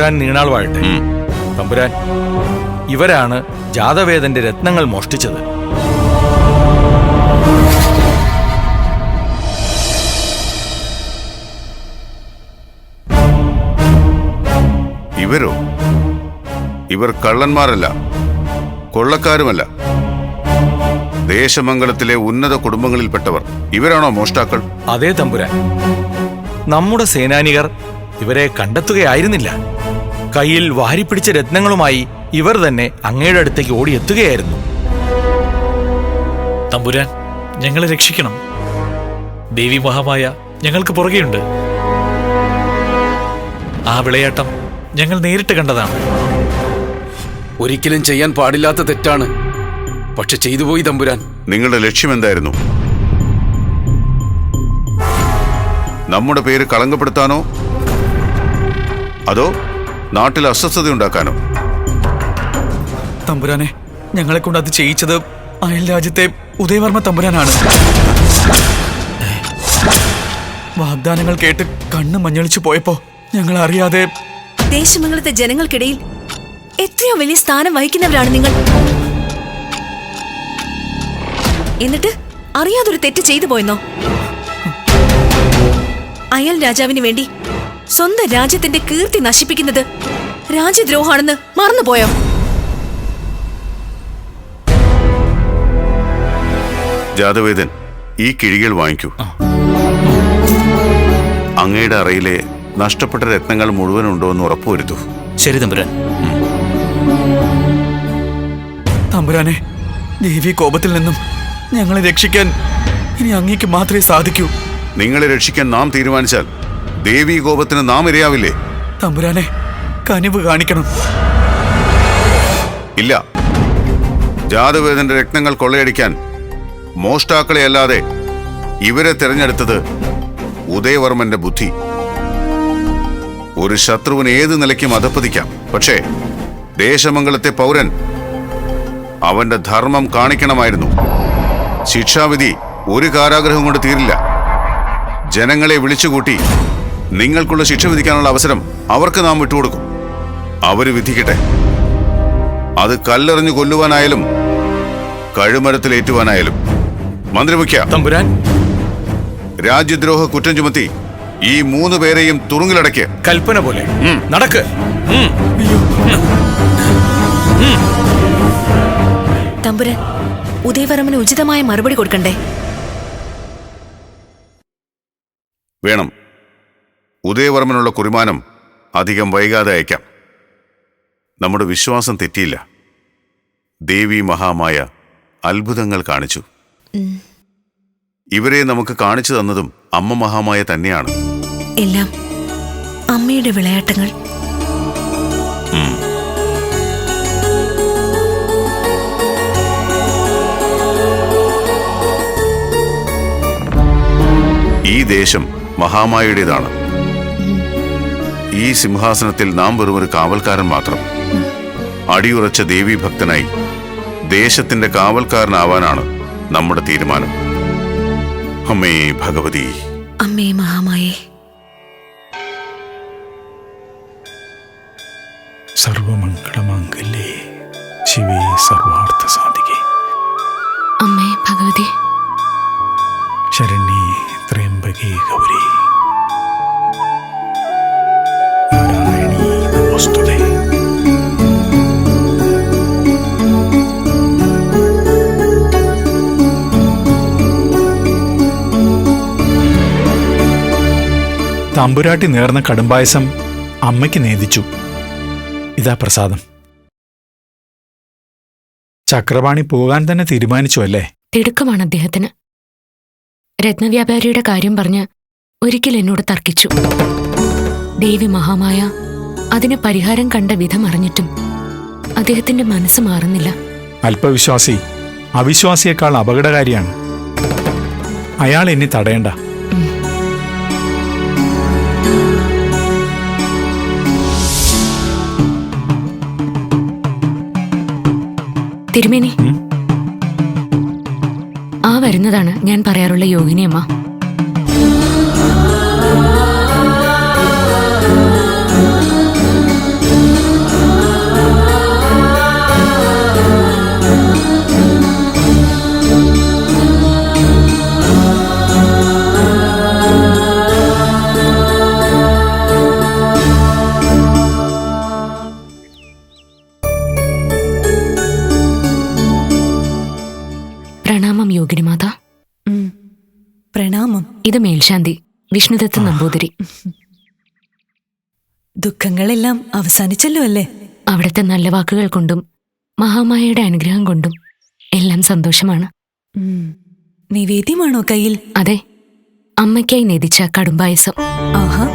തമ്പുരാൻ നീണാൾ വാഴട്ടെ തമ്പുരാൻ ഇവരാണ് ജാതവേദന്റെ രത്നങ്ങൾ മോഷ്ടിച്ചത്. ഇവരോ? ഇവർ കള്ളന്മാരല്ല കൊള്ളക്കാരുമല്ല. ദേശമംഗലത്തിലെ ഉന്നത കുടുംബങ്ങളിൽപ്പെട്ടവർ ഇവരാണോ മോഷ്ടാക്കൾ? അതേ തമ്പുരാൻ നമ്മുടെ സേനാനികർ ഇവരെ കണ്ടെത്തുകയായിരുന്നില്ല. കയ്യിൽ വാരിപ്പിടിച്ച രത്നങ്ങളുമായി ഇവർ തന്നെ അങ്ങയുടെ അടുത്തേക്ക് ഓടിയെത്തുകയായിരുന്നു. തമ്പുരാൻ ഞങ്ങളെ രക്ഷിക്കണം. ദേവി മഹാമായ ഞങ്ങൾക്ക് പുറകെയുണ്ട്. ആ വിളയാട്ടം ഞങ്ങൾ നേരിട്ട് കണ്ടതാണ്. ഒരിക്കലും ചെയ്യാൻ പാടില്ലാത്ത തെറ്റാണ്. പക്ഷെ ചെയ്തുപോയി തമ്പുരാൻ. നിങ്ങളുടെ ലക്ഷ്യം എന്തായിരുന്നു? നമ്മുടെ പേര് കളങ്കപ്പെടുത്താനോ? അതോ നാട്ടിൽ അസ്വസ്ഥത ഉണ്ടാക്കാനോ തമ്പുരാനെ ഞങ്ങളെ കൊണ്ട് അത് ചെയ്യിച്ചത് അയൽ രാജ്യത്തെ ഉദയവർമ്മ തമ്പുരാനാണ്. വാഗ്ദാനങ്ങൾ കേട്ട് കണ്ണ് മഞ്ഞളിച്ചു പോയപ്പോ ഞങ്ങൾ അറിയാതെ ദേശമംഗലത്തെ ജനങ്ങൾക്കിടയിൽ എത്രയോ വലിയ സ്ഥാനം വഹിക്കുന്നവരാണ് നിങ്ങൾ. എന്നിട്ട് അറിയാതൊരു തെറ്റ് ചെയ്തു പോയെന്നോ? അയൽ രാജാവിന് വേണ്ടി സ്വന്തം രാജ്യത്തിന്റെ കീർത്തി നശിപ്പിക്കുന്നത് രാജ്യദ്രോഹാണെന്ന് മറന്നുപോയോ? ജാതവേദൻ ഈ കിഴികൾ വാങ്ങിക്കൂ. അങ്ങയുടെ അറയിലെ നഷ്ടപ്പെട്ട രത്നങ്ങൾ മുഴുവൻ ഉണ്ടോ എന്ന് ഉറപ്പുവരുത്തൂ. ശരി തമ്പുരാൻ. തമ്പുരാനെ ദേവി കോപത്തിൽ നിന്നും ഞങ്ങളെ രക്ഷിക്കാൻ ഇനി അങ്ങേക്ക് മാത്രമേ സാധിക്കൂ. നിങ്ങളെ രക്ഷിക്കാൻ നാം തീരുമാനിച്ചാൽ ദേവീ കോപത്തിന് നാം ഇരയാവില്ലേ? തമ്പുരാനെ കനിവ് കാണിക്കണം. ഇല്ല. ജാതവേദന്റെ രക്തങ്ങൾ കൊള്ളയടിക്കാൻ മോഷ്ടാക്കളെ അല്ലാതെ ഇവരെ തിരഞ്ഞെടുത്തത് ഉദയവർമ്മന്റെ ബുദ്ധി. ഒരു ശത്രുവിന് ഏത് നിലയ്ക്കും അധപ്പതിക്കാം പക്ഷേ ദേശമംഗളത്തെ പൗരൻ അവന്റെ ധർമ്മം കാണിക്കണമായിരുന്നു. ശിക്ഷാവിധി ഒരു കാരാഗ്രഹം കൊണ്ട് തീരില്ല. ജനങ്ങളെ വിളിച്ചുകൂട്ടി നിങ്ങൾക്കുള്ള ശിക്ഷ വിധിക്കാനുള്ള അവസരം അവർക്ക് നാം വിട്ടുകൊടുക്കും. അവർ വിധിക്കട്ടെ. അത് കല്ലെറിഞ്ഞു കൊല്ലുവാനായാലും കഴുമരത്തിലേറ്റുവാനായാലും മന്ത്രിമുഖ്യ തമ്പുരാൻ. രാജ്യദ്രോഹ കുറ്റം ചുമത്തി ഈ മൂന്ന് പേരെയും തുറുങ്കിലടയ്ക്ക്. കൽപ്പന പോലെ. നടക്ക്. തമ്പുരാൻ ഉദയവർമ്മന് ഉചിതമായ മറുപടി കൊടുക്കണ്ടേ? വേണം. ഉദയവർമ്മനുള്ള കുറിമാനം അധികം വൈകാതെ അയക്കാം. നമ്മുടെ വിശ്വാസം തെറ്റിയില്ല. ദേവി മഹാമായ അത്ഭുതങ്ങൾ കാണിച്ചു. ഇവരെ നമുക്ക് കാണിച്ചു തന്നതും അമ്മ മഹാമായ തന്നെയാണ്. എല്ലാം അമ്മയുടെ വിളയാട്ടങ്ങൾ. ഈ ദേശം മഹാമായയുടേതാണ്. ഈ സിംഹാസനത്തിൽ നാം വെറും ഒരു കാവൽക്കാരൻ മാത്രം. അടിയുറച്ച ദേവീഭക്തനായി ദേശത്തിന്റെ കാവൽക്കാരനാവാനാണ് നമ്മുടെ തീരുമാനം. അമ്മേ ഭഗവതി. അമ്മേ മഹാമായേ. സർവമംഗളമംഗല്യേ ശിവേ സർവാർത്ഥ സാധികേ. അമ്മേ ഭഗവതി. ശരണ്യേ ത്രയംബകേ ഗൗരി. തമ്പുരാട്ടി നേർന്ന കടുംപായസം അമ്മയ്ക്ക് നേദിച്ചു. ഇതാ പ്രസാദം. ചക്രപാണി പോകാൻ തന്നെ തീരുമാനിച്ചു അല്ലേ? തിടുക്കമാണ് അദ്ദേഹത്തിന്. രത്നവ്യാപാരിയുടെ കാര്യം പറഞ്ഞ് ഒരിക്കൽ എന്നോട് തർക്കിച്ചു. ദേവി മഹാമായ അതിന് പരിഹാരം കണ്ട വിധം അറിഞ്ഞിട്ടും അദ്ദേഹത്തിന്റെ മനസ്സ് മാറുന്നില്ല. അല്പവിശ്വാസി അവിശ്വാസിയേക്കാൾ അപകടകാരിയാണ്. അയാൾ എന്നെ തടയണ്ട. തിരുമേനി. ആ വരുന്നതാണ് ഞാൻ പറയാറുള്ള യോഗിനിയമ്മ. ഇത് മേൽശാന്തി വിഷ്ണുദത്ത് നമ്പൂതിരി. ദുഃഖങ്ങളെല്ലാം അവസാനിച്ചല്ലോ അല്ലേ? അവിടുത്തെ നല്ല വാക്കുകൾ കൊണ്ടും മഹാമായയുടെ അനുഗ്രഹം കൊണ്ടും എല്ലാം സന്തോഷമാണ്. നിവേദ്യമാണോ കയ്യിൽ? അതെ അമ്മയ്ക്കായി നെതിച്ച കടുംപായസം. ആഹാ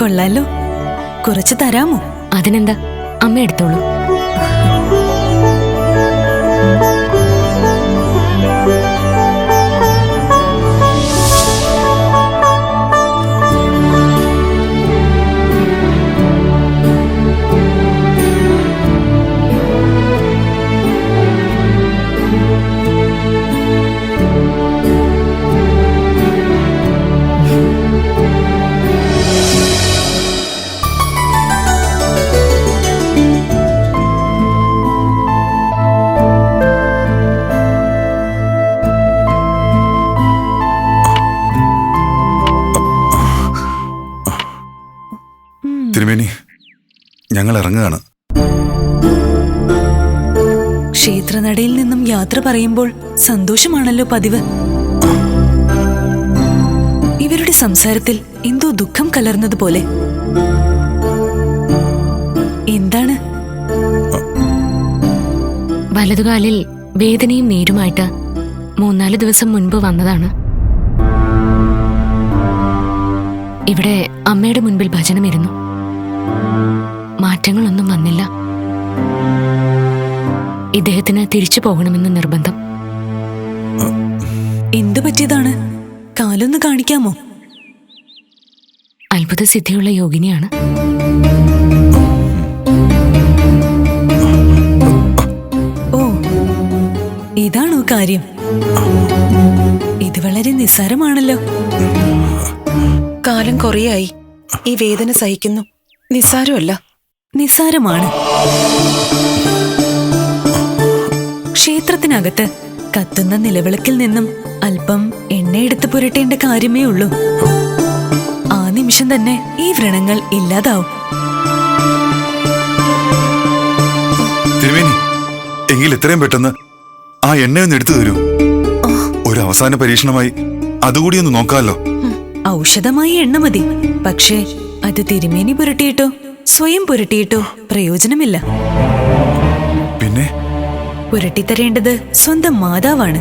കൊള്ളാലോ. കുറച്ച് തരാമോ? അതിനെന്താ? അമ്മ എടുത്തോളൂ. തിരുമേനി ഞങ്ങൾ ഇറങ്ങുകയാണ് ക്ഷേത്രനടയിൽ നിന്നും യാത്ര പറയുമ്പോൾ സന്തോഷമാണല്ലോ പതിവ്. ഇവരുടെ സംസാരത്തിൽ എന്തോ ദുഃഖം കലർന്നതുപോലെ എന്താണ്? വലതുകാലിൽ വേദനയും നീരുമായിട്ട് മൂന്നാൽ ദിവസം മുൻപ് വന്നതാണ്. ഇവിടെ അമ്മയുടെ മുൻപിൽ ഭജനമിരുന്നു. മാറ്റങ്ങളൊന്നും വന്നില്ല. ഇദ്ദേഹത്തിന് തിരിച്ചു പോകണമെന്ന് നിർബന്ധം. എന്തു പറ്റിയതാണ്? കാലൊന്ന് കാണിക്കാമോ? അത്ഭുത സിദ്ധിയുള്ള യോഗിനിയാണ്. ഓ ഇതാണോ കാര്യം? ഇത് വളരെ നിസ്സാരമാണല്ലോ. കാലം കുറയായി. ഈ വേദന സഹിക്കുന്നു. നിസ്സാരമല്ല. നിസ്സാരമാണ്. ക്ഷേത്രത്തിനകത്ത് കത്തുന്ന നിലവിളക്കിൽ നിന്നും അല്പം എണ്ണയെടുത്ത് പുരട്ടേണ്ട കാര്യമേ ഉള്ളൂ. ആ നിമിഷം തന്നെ ഈ വ്രണങ്ങൾ ഇല്ലാതാവും. തിരുമേനി എങ്കിൽ എത്രയും പെട്ടെന്ന് ആ എണ്ണയൊന്ന് എടുത്തു തരൂ. ഒരു അവസാന പരീക്ഷണമായി അതുകൂടി ഒന്ന് നോക്കാമല്ലോ ഔഷധമായി എണ്ണ മതി. പക്ഷേ അത് തിരുമേനി പുരട്ടിയിട്ടോ? സ്വയം പുരട്ടിയിട്ടോ പ്രയോജനമില്ല. പിന്നെ? പുരട്ടിത്തരേണ്ടത് സ്വന്തം മാതാവാണ്.